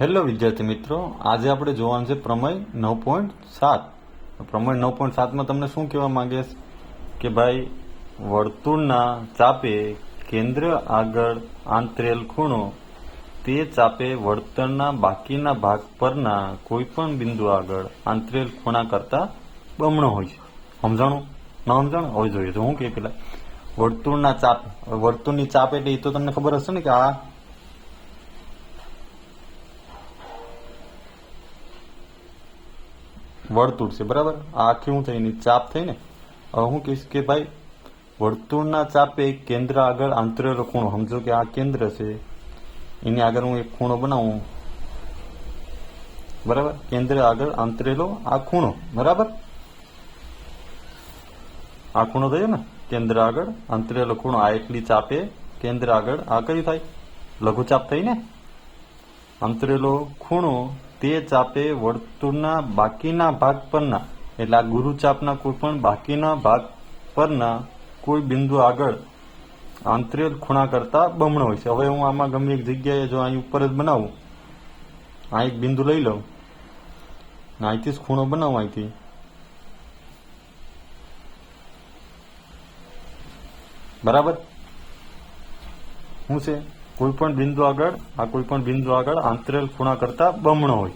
Hello વિદ્યાર્થી મિત્રો, આજે આપણે જોવાનું છે પ્રમેય નવ પોઈન્ટ સાત. પ્રમેય નવ પોઈન્ટ સાતમાં તમને શું કહેવા માંગે છે કે ભાઈ, વર્તુળના ચાપે કેન્દ્ર આગળ આંતરેલ ખૂણો, તે ચાપે વર્તુળના બાકીના ભાગ પરના કોઈપણ બિંદુ આગળ આંતરેલ ખૂણા કરતા બમણો હોય છે. સમજાણું? ન સમજાણું? હવે જોઈએ. તો હું કે પેલા, વર્તુળના ચાપ, વર્તુળની ચાપ એટલે એ તો તમને ખબર હશે ને કે આ વર્તુળ છે બરાબર? આ આખી હું થઈ એની ચાપ થઈ ને હવે હું કહીશ કે ભાઈ, વર્તુળના ચાપે કેન્દ્ર આગળ આંતરેલો ખૂણો. સમજો કે આ કેન્દ્ર છે, એની આગળ હું એક ખૂણો બનાવું. બરાબર? કેન્દ્ર આગળ આંતરેલો આ ખૂણો. બરાબર? આ ખૂણો થયો ને? કેન્દ્ર આગળ આંતરેલો ખૂણો. આ એટલી ચાપે કેન્દ્ર આગળ આ કયું થાય? લઘુચાપ થઈ ને અંતરેલો ખૂણો તે ચાપે વર્તુળના બાકીના ભાગ પરના, એટલે આ ગુરુચાપના કોઈ પણ બાકીના ભાગ પરના કોઈ બિંદુ આગળ આંતરેલ ખૂણા કરતા બમણો હોય છે. હવે હું આમાં ગમે એક જગ્યાએ જો અહીં ઉપર જ બનાવું, આ એક બિંદુ લઈ લઉં અહીંથી જ ખૂણો બનાવું અહીંથી. બરાબર? શું છે? કોઈ પણ બિંદુ આગળ, આ કોઈ પણ બિંદુ આગળ આંતરેલ ખૂણા કરતા બમણો હોય.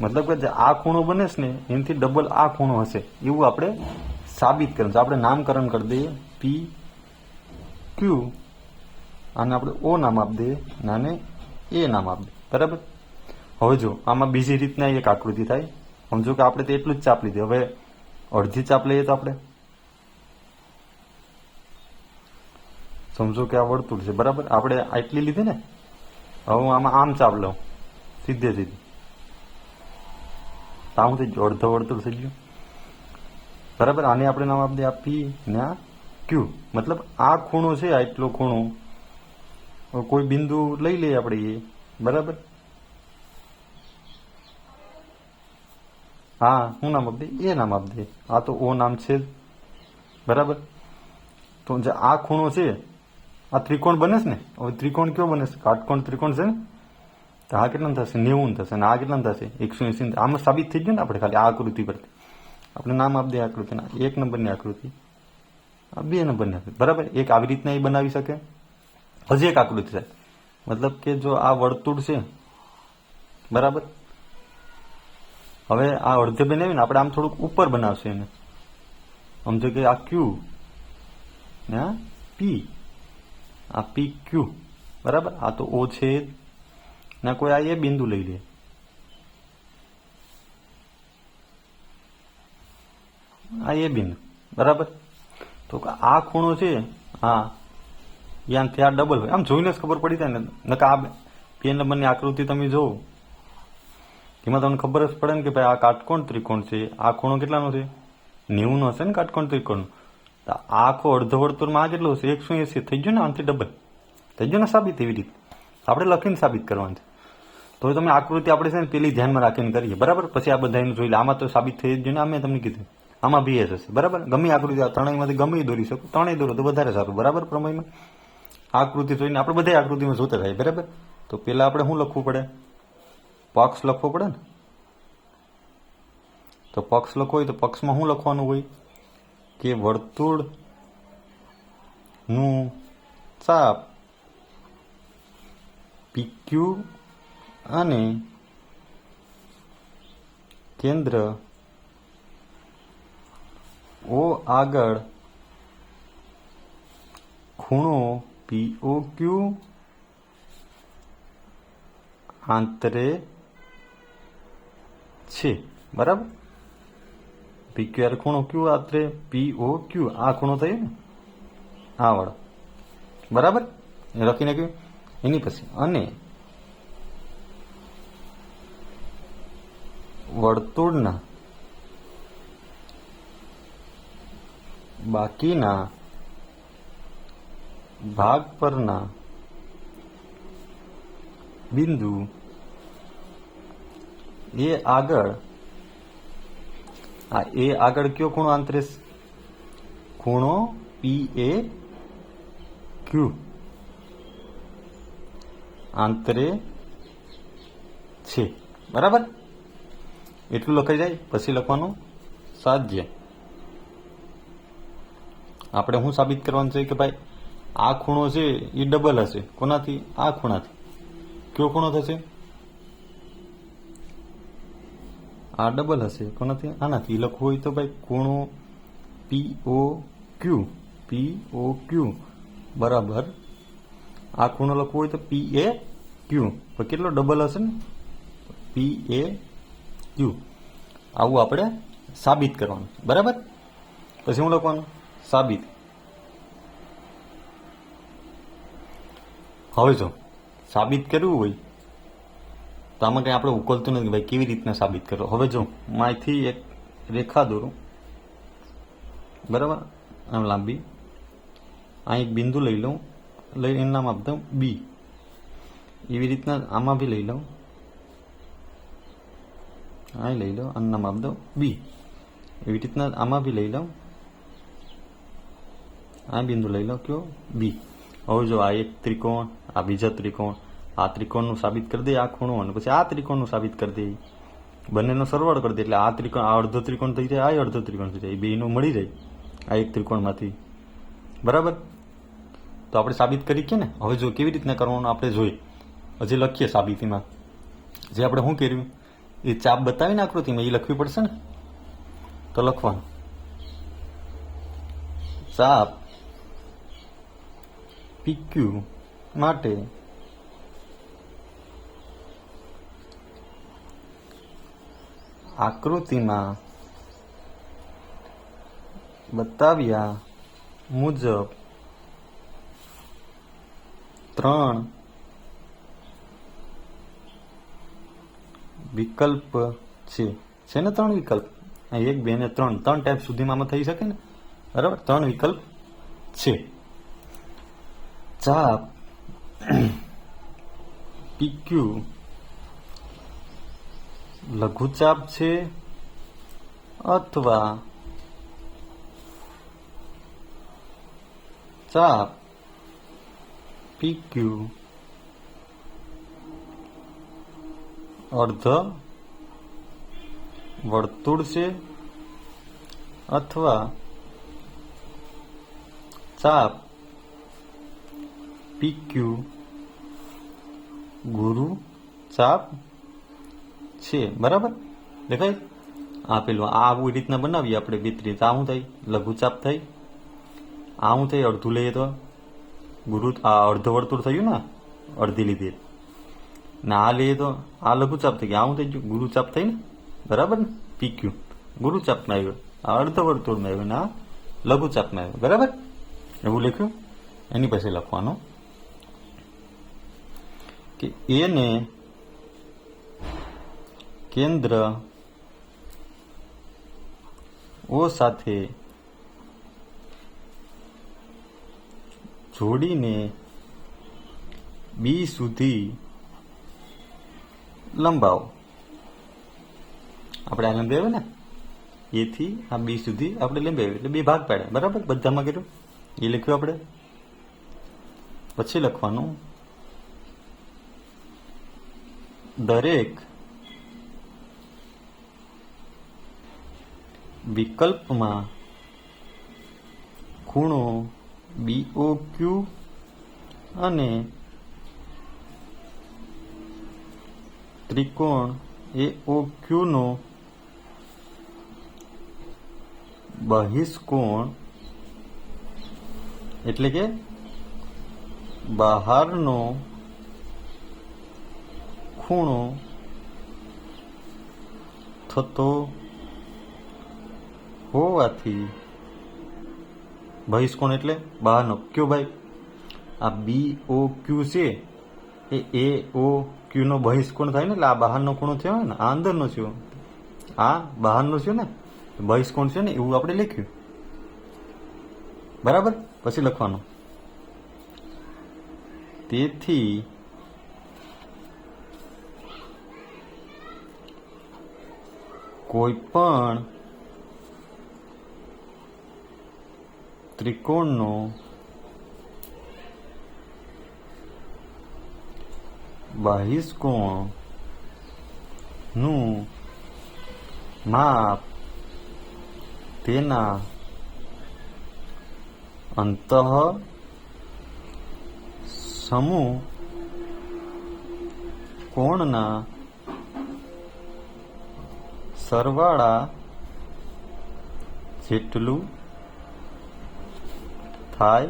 મતલબ કે આ ખૂણો બને છે ને, એનાથી ડબલ આ ખૂણો હશે. એવું આપણે સાબિત કરવું છે. આપણે નામકરણ કરી દઈએ. પી ક્યુ આને આપણે ઓ નામ આપી દઈએ અને એ નામ આપી દઈએ. બરાબર? હવે જો, આમાં બીજી રીતના એક આકૃતિ થાય. સમજો કે આપણે તો એટલું જ ચાપ લીધી. હવે અડધી ચાપ લઈએ તો આપણે? સમજો કે આ વર્તુળ છે, બરાબર? આપણે આટલી લીધી ને, હવે હું આમાં આમ ચાપ લઉં, સીધે સીધી. આમ થઈ ગયું, અડધો વર્તુળ થઈ ગયું. બરાબર? આને આપણે નામ આપી આ પી ને આ ક્યુ મતલબ આ ખૂણો છે આટલો ખૂણો. કોઈ બિંદુ લઈ લઈએ આપણે એ, બરાબર? હા, હું નામ આપી એ નામ આપી આ તો ઓ નામ છે બરાબર? તો જે આ ખૂણો છે આ ત્રિકોણ બને છે ને? હવે ત્રિકોણ કયો બને છે? કાટકોણ ત્રિકોણ છે ને? તો આ કેટલા થશે? નેવું થશે. અને આ કેટલા થશે? એકસો એસી આમાં સાબિત થઈ ગયું ને આપણે ખાલી આ આકૃતિ પરથી આપણે નામ આપી દઈએ આકૃતિના. એક નંબરની આકૃતિ. આ બે નંબરની આકૃતિ. બરાબર? એક આવી રીતના એ બનાવી શકે. હજી એક આકૃતિ છે મતલબ કે જો આ વર્તુળ છે, બરાબર? હવે આ અડધે બનાવીને આપણે આમ થોડુંક ઉપર બનાવશે એને. સમજો કે આ ક્યુ ને પી આ પી ક્યુ બરાબર? આ તો ઓ છે. ને, કોઈ આ એ બિંદુ લઈ લે. આ એ બિંદુ. બરાબર? તો આ ખૂણો છે, હા. યાનથી આ ડબલ હોય. આમ જોઈને જ ખબર પડી જાય ને. નકા આ બે નંબરની આકૃતિ તમે જોવો. એમાં તમને ખબર જ પડે ને કે ભાઈ આ કાટકોણ ત્રિકોણ છે. આ ખૂણો કેટલાનો છે? નેવું નો હશે ને કાટકોણ ત્રિકોણ તો. આખો અડધો વર્તુળમાં આ કેટલું હશે એકસો એસી થઈ ગયું ને આનાથી ડબલ થઈ ગયું ને સાબિત એવી રીતે. આપણે લખીને સાબિત કરવાનું છે. તો તમે આકૃતિ આપણે છે ને પેલી ધ્યાનમાં રાખીને કરીએ. બરાબર? પછી આ બધા જોઈ લે. આમાં તો સાબિત થઈ જ ને આ મેં તમને કીધું. આમાં બી એસ હશે. બરાબર? ગમે આકૃતિ આ ત્રણેયમાંથી ગમે દોરી શકો. ત્રણેય દોરો તો વધારે સારું. બરાબર પ્રમાણમાં? આકૃતિ જોઈને આપણે બધા આકૃતિમાં જોતા થાય બરાબર? તો પેલા આપણે શું લખવું પડે? પક્ષ લખવો પડે ને? તો પક્ષ લખવો હોય તો પક્ષમાં શું લખવાનું હોય? કે વર્તુળનું ચાપ પીક્યુ અને કેન્દ્ર ઓ આગળ ખૂણો પીઓ ક્યુ આંતરે છે. બરાબર? આર ખૂણો ક્યુ આંતરે પીઓ ક્યુ આ ખૂણો થયો ને? આ વાળો. બરાબર? લખી નાખ્યું એની પછી, અને વર્તુળના બાકીના ભાગ પરના બિંદુ એ આગળ આ એ આગળ કયો ખૂણો આંતરે ખૂણો પી એ ક્યુ આંતરે છે. બરાબર? એટલું લખાઈ જાય, પછી લખવાનું સાધ્ય. આપણે શું સાબિત કરવાનું છે કે ભાઈ, આ ખૂણો છે એ ડબલ હશે. કોનાથી? આ ખૂણાથી. કયો ખૂણો થશે? આ ડબલ હશે. કોનાથી? આનાથી. લખવું હોય તો ભાઈ ખૂણો પી ઓ ક્યુ પી ઓ ક્યુ બરાબર. આ ખૂણો લખવું હોય તો પી એ ક્યુ તો કેટલો ડબલ હશે ને? પી એ ક્યુ આવું આપણે સાબિત કરવાનું. બરાબર? પછી શું લખવાનું? સાબિત. હવે જો. સાબિત કરવું હોય તો આમાં કંઈ આપણે ઉકલતું નથી ભાઈ કેવી રીતના સાબિત કરો. હવે જો માયથી એક રેખા દોરું. બરાબર? આમ લાંબી. અહીં એક બિંદુ લઈ લઉં. લઈ એનું નામ આપી બી એવી રીતના આમાં બી લઈ લઉં. અહીં લઈ લો આનું નામ આપી બી એવી રીતના આમાં બી લઈ લઉં. આ બિંદુ લઈ લો કયો? બી હવે જો આ એક ત્રિકોણ, આ બીજા ત્રિકોણ આ ત્રિકોણનું સાબિત કરી દે, આ ખૂણો અને પછી આ ત્રિકોણનું સાબિત કરી દે. બંનેનો સરવાળો કરી દે એટલે આ ત્રિકોણ, આ અડધો ત્રિકોણ થઈ જાય, આ અડધો ત્રિકોણ થઈ જાય. એ બેનો મળી જાય, આ એક ત્રિકોણમાંથી. બરાબર? તો આપણે સાબિત કરી કે ને? હવે જો કેવી રીતના કરવાનું આપણે જોઈએ. હજી લખીએ સાબિતીમાં. જે આપણે શું કર્યું? એ ચાપ બતાવીને આકૃતિમાં એ લખવી પડશે ને? તો લખવાનું. ચાપ પીક્યુ માટે આકૃતિમાં બતાવ્યા મુજબ ત્રણ વિકલ્પ છે. છે ને ત્રણ વિકલ્પ? એક, બે ને ત્રણ. ત્રણ ટાઈપ સુધીમાં થઈ શકે ને? બરાબર? ત્રણ વિકલ્પ છે. ચાપ પીક્યુ લઘુચાપ છે અથવા ચાપ પીક્યુ અર્ધ વર્તુળ છે અથવા ચાપ પીક્યુ ગુરુ ચાપ છે, બરાબર? દેખાય? આ પેલું આ આવી રીતના બનાવીએ આપણે વિતરિત આ શું થાય લઘુચાપ થઈ. આ શું થાય અડધું લઈએ તો? ગુરુ, આ અડધો વર્તુળ થયું ને, અડધી લીધી. ને આ લઈએ તો? આ લઘુચાપ થઈ ગયું આ થઈ ગયું, ગુરુચાપ થઈ ને? બરાબર ને? પીક્યુ. ગુરુચાપમાં આવ્યો. આ અડધો વર્તુળમાં આવ્યો ને આ લઘુચાપમાં આવ્યો. બરાબર? એવું લખ્યું? એની પાસે લખવાનું કે એને કેન્દ્ર ઓ સાથે જોડીને બી સુધી લંબાવો. આપણે આ લંબાવ્યો ને? એથી આ બી સુધી આપણે લંબાવ્યું એટલે બે ભાગ પાડ્યા. બરાબર? બધામાં કર્યું? એ લખ્યું આપણે? પછી લખવાનું દરેક વિકલ્પમાં ખૂણો બીઓ ક્યુ અને ત્રિકોણ એઓ ક્યુનો બહિષ્કોણ એટલે કે બહારનો ખૂણો થતો હોવાથી બહિષ્કોણ એટલે બહારનો. ક્યો ભાઈ? આ બી ઓ ક્યુ છે. એ એ ઓ ક્યુનો બહિષ્કોણ થાય ને એટલે આ બહારનો ખૂણો થયો ને, આ અંદરનો થયો. આ બહારનો થયો ને બહિષ્કોણ છે ને એવું આપણે લખ્યું. બરાબર? પછી લખવાનું. તેથી કોઈ પણ ત્રિકોણનો બાહિષ્કોણનું માપ તેના અંતઃ સમૂહ કોણના સરવાળા જેટલું થાય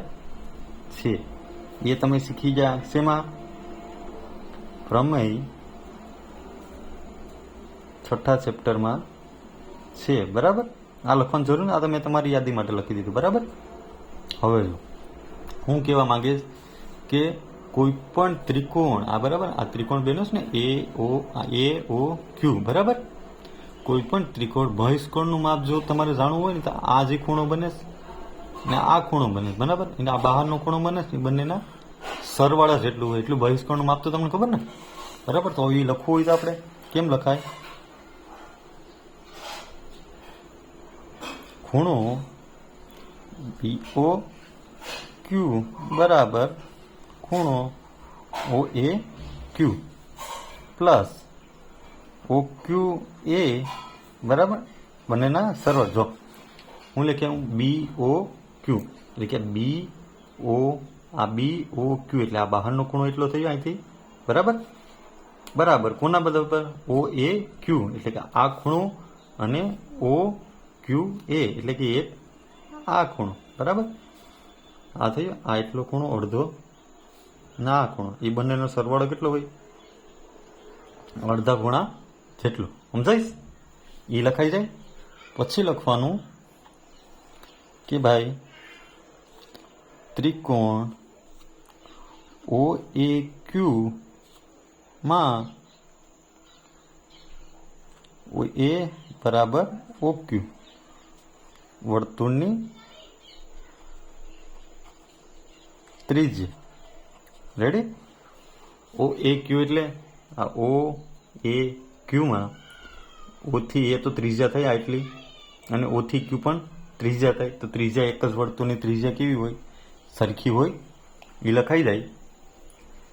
છે. એ તમે શીખી ગયા. શેમાં? પ્રમેય છઠ્ઠા ચેપ્ટરમાં છે. બરાબર? આ લખવાનું જરૂર આ તો મેં તમારી યાદી માટે લખી દીધું. બરાબર? હવે જો, હું કહેવા માંગીશ કે કોઈ પણ ત્રિકોણ, આ બરાબર? આ ત્રિકોણ બેનો છે ને? A, O A, O, Q. બરાબર? કોઈ પણ ત્રિકોણ બહિષ્કોણનું માપ જો તમારે જાણવું હોય ને, તો આ જે ખૂણો બને છે ને આ ખૂણો બને, બરાબર? એટલે આ બહારનો ખૂણો બને છે, બંનેના સરવાળા જેટલું હોય એટલું બહિષ્કોણનું માપતો તમને ખબર ને? બરાબર? તો એ લખવું હોય તો આપણે કેમ લખાય? ખૂણો બીઓ ક્યુ બરાબર ખૂણો O A Q plus O Q A બરાબર? બંનેના સરળ જો હું લખી આવું બી ઓ ક્યુ એટલે કે બી ઓ, આ બી ઓ ક્યુ એટલે આ બહારનો ખૂણો એટલો થયો અહીંથી. બરાબર? બરાબર. કોના બરાબર ઓ, એ ક્યુ એટલે કે આ ખૂણો અને ઓ ક્યુ એ. એટલે કે એક આ ખૂણો. બરાબર? આ થયો આ એટલો ખૂણો, અડધો ના આ ખૂણો. એ બંનેનો સરવાળો કેટલો હોય? અડધા ખૂણા જેટલું. સમજાઈશ? એ લખાઈ જાય. પછી લખવાનું કે ભાઈ ત્રિકોણ ઓ એ ક્યુ માં ઓ એ બરાબર ઓ ક્યુ. વર્તુળની ત્રિજ્યા રેડી ઓ એ ક્યુ એટલે આ ઓ એ ક્યુમાં ઓથી એ તો ત્રીજા થઈ આટલી અને ઓથી ક્યુ પણ ત્રીજા થાય તો ત્રીજા એક જ વર્તુળની ત્રીજા કેવી હોય? સરખી હોય એ લખાઈ જાય.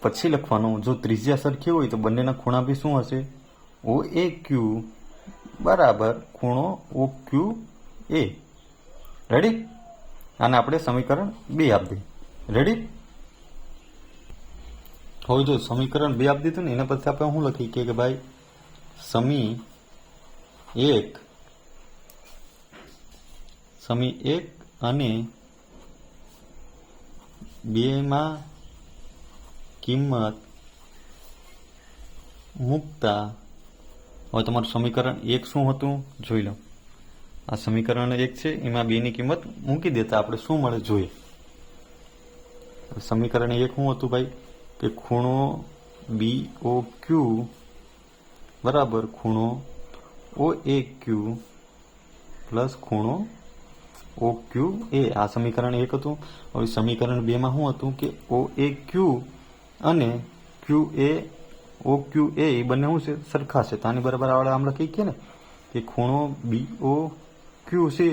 પછી લખવાનું, જો ત્રિજ્યા સરખી હોય તો બંનેના ખૂણા બી શું હશે? ઓ એ ક્યુ બરાબર ખૂણો ઓ ક્યુ એ. રેડી આને આપણે સમીકરણ બે આપી રેડી હવે જો સમીકરણ બે આપી દીધું ને, એના પછી આપણે શું લખી કે ભાઈ, સમી એક સમી એક અને બેમાં કિંમત મૂકતા, હવે તમારું સમીકરણ એક શું હતું? જોઈ લો. આ સમીકરણ એક છે, એમાં બેની કિંમત મૂકી દેતા આપણે શું મળે જોઈએ? સમીકરણ એક શું હતું ભાઈ? કે ખૂણો બી ઓ ક્યુ બરાબર ખૂણો ઓ એ ક્યુ પ્લસ ખૂણો ઓ ક્યુ એ આ સમીકરણ એક હતું. હવે સમીકરણ બેમાં શું હતું કે ઓ એ ક્યુ અને Q A O Q A A બંને શું છે? સરખા છે. તો આની બરાબર આપણે આમ લખી કે ને? કે ખૂણો બી ઓ ક્યુ છે.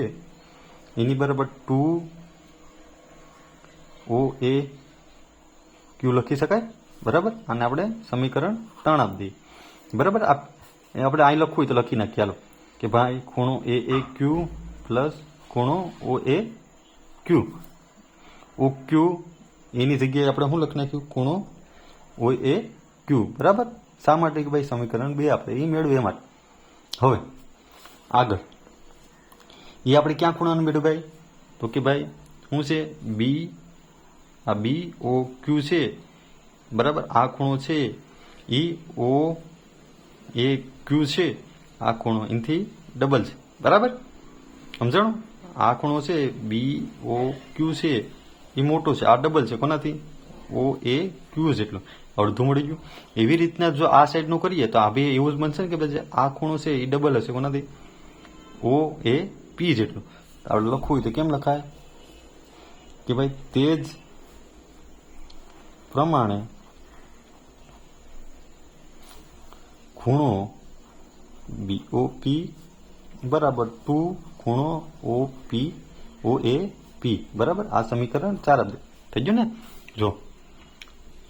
એની બરાબર ટુ ઓ એ ક્યુ લખી શકાય? બરાબર? અને આપણે સમીકરણ ત્રણ આપી દઈએ. બરાબર? આપણે અહીં લખવું હોય તો લખી નાખીએ. ચાલો કે ભાઈ, ખૂણો એ એ ક્યુ પ્લસ ખૂણો ઓ એ ક્યુ. ઓ ક્યુ, એની જગ્યાએ આપણે શું લખી નાખ્યું? ખૂણો ઓ એ ક્યુ. બરાબર? શા માટે? કે ભાઈ સમીકરણ બે આપણે એ મેળવે એ માટે હવે, આગળ. એ આપણે ક્યાં ખૂણાનું મેળવ્યું ભાઈ? તો કે ભાઈ, શું છે? બી આ બી ઓ ક્યુ છે. બરાબર? આ ખૂણો છે. ઈ ઓ એ ક્યુ છે. આ ખૂણો એનાથી ડબલ છે. બરાબર? સમજાણું? આ ખૂણો છે બી ઓ ક્યુ છે. એ મોટો છે. આ ડબલ છે. કોનાથી? ઓ એ ક્યુ જેટલો. અડધું મળી ગયું. એવી રીતના જો આ સાઈડનું કરીએ તો આ બી એવું જ બનશે ને કે ભાઈ આ ખૂણો છે એ ડબલ હશે. કોનાથી? ઓ એ પી જેટલું. આપણે લખવું હોય તો કેમ લખાય? કે ભાઈ તે જ પ્રમાણે ખૂણો બીઓપી બરાબર ટુ ખૂણો ઓ પી, ઓ એ પી. બરાબર? આ સમીકરણ ચાર થઈ ગયું ને? જો.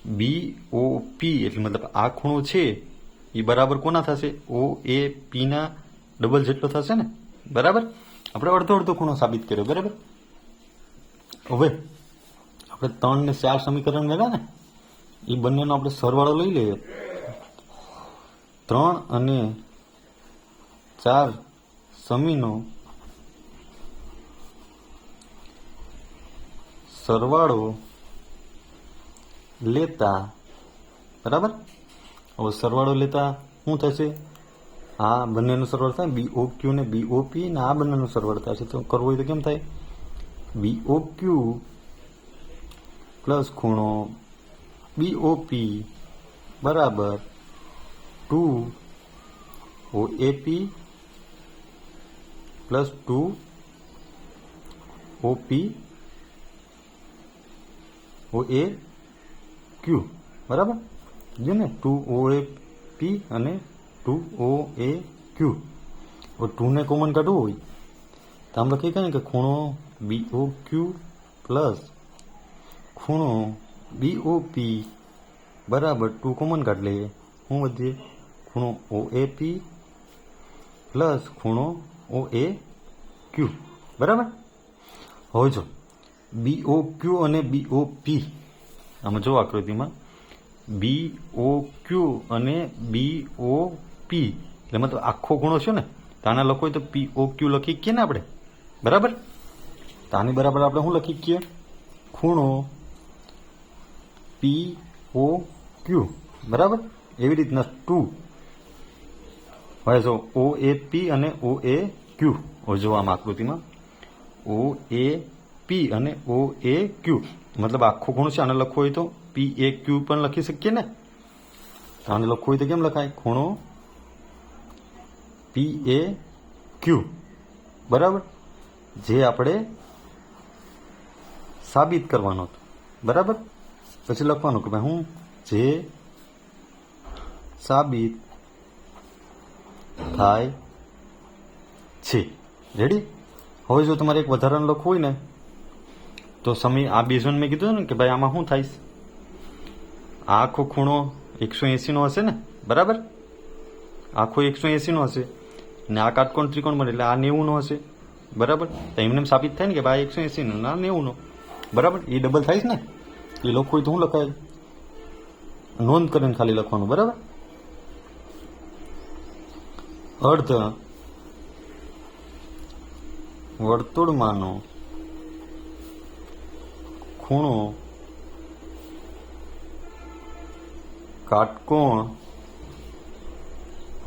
બી, ઓ, પી એટલે મતલબ આ ખૂણો છે એ બરાબર કોના થશે? ઓ, એ, પી ના ડબલ જેટલો થશે ને? બરાબર? આપણે અડધો અડધો ખૂણો સાબિત કર્યો. બરાબર? હવે આપણે ત્રણ ને ચાર સમીકરણ મેળવ્યા ને એ બંનેનો આપણે સરવાળો લઈ લઈએ. ત્રણ અને ચાર સમીનો સરવાળો લેતા, બરાબર? હવે સરવાળો લેતા શું થશે? આ બંનેનો સરવાળો થાય ઓ ક્યુ ને બી ઓ પી ને આ બંનેનો સરવાળો થશે તો કરવો હોય તો કેમ થાય? બી ઓ ક્યુ પ્લસ ખૂણો બી ઓ પી બરાબર two O A P plus two O P O A, Q, બરાબર? જો ને ટુ ઓ એ પી અને ટુ ઓ એ ક્યુ. હવે ટુને કોમન કાઢવું હોય, તો આમ લખી ને કે ખૂણો બી ઓ ક્યુ પ્લસ ખૂણો બી ઓ પી બરાબર ટુ કોમન કાઢ લઈએ. શું વધીએ, ખૂણો ઓ એ પી પ્લસ ખૂણો ઓ એ ક્યુ. બરાબર? હવે જો બી ઓ ક્યુ અને બી ઓ પી આમાં જો આકૃતિમાં બી ઓ ક્યુ અને બી ઓ પી એટલે મતલબ આખો ગુણો છે ને તાના લખો તો પી ઓ ક્યુ લખી શકીએ ને આપણે? બરાબર? તાની બરાબર આપણે શું લખી શકીએ? ખૂણો પી ઓ ક્યુ બરાબર? એવી રીતના ટુ. હવે જો ઓ એ પી અને ઓ એ ક્યુ જો આમ આકૃતિમાં. ઓ એ પી અને ઓ એ ક્યુ મતલબ આખો ખૂણો છે, આને લખવો હોય તો પી એ ક્યુ પણ લખી શકીએ ને? આને લખવું હોય તો કેમ લખાય? ખૂણો પી એ ક્યુ બરાબર? જે આપણે સાબિત કરવાનો હતો. બરાબર? પછી લખવાનું કે ભાઈ હું જે સાબિત થાય છે. રેડી હવે જો તમારે એક વધારાનું લખવું હોય ને તો સમી આ બેઝોન મેં કીધું ને કે ભાઈ આમાં શું થાય આખો ખૂણો એકસો એંસીનો હશે ને? બરાબર? આખો એકસો એંસીનો હશે. ને આ કાટકોણ ત્રિકોણ બને એટલે આ નેવુંનો હશે. બરાબર? તો એમને એમ સાબિત થાય ને કે ભાઈ એકસો એંસીનો ના નેવુંનો. બરાબર? એ ડબલ થાય ને? એ લખવું તો શું લખાય? નોંધ કરીને ખાલી લખવાનું, બરાબર? અર્ધ. વર્તુળમાંનો ખૂણો કાટકોણ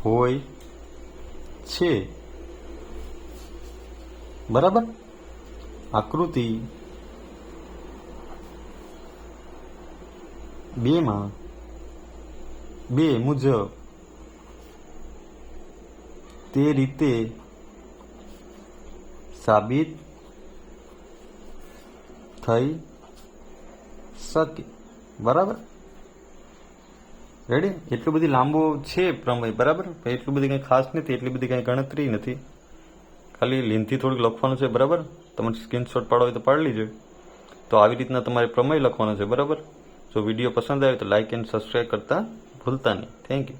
હોય છે. બરાબર? આકૃતિ બેમાં બે મુજબ તે રીતે સાબિત થઈ શકે બરાબર? રેડી એટલું બધી લાંબો છે પ્રમેય, બરાબર? એટલું બધી કંઈ ખાસ નથી, એટલી બધી કંઈ ગણતરી નથી. ખાલી લીનથી થોડુંક લખવાનું છે, બરાબર? તમારે સ્ક્રીનશોટ પાડો હોય તો પાડી લીજો. તો આવી રીતના તમારે પ્રમેય લખવાનો છે, બરાબર? જો વીડિયો પસંદ આવે તો લાઇક એન્ડ સબસ્ક્રાઈબ કરતા ભૂલતા નહીં. Thank you